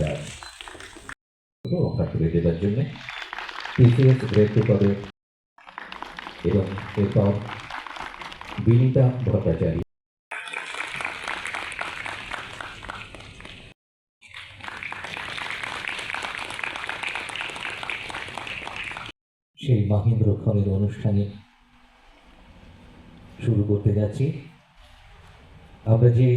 দাস কথা তুলে দেবার জন্য গ্রেড পদে এবং এরপর বিনীতা ভট্টাচার্য। সেই মাহেন্দ্রক্ষণের অনুষ্ঠানে শুরু করতে যাচ্ছি। আমরা যে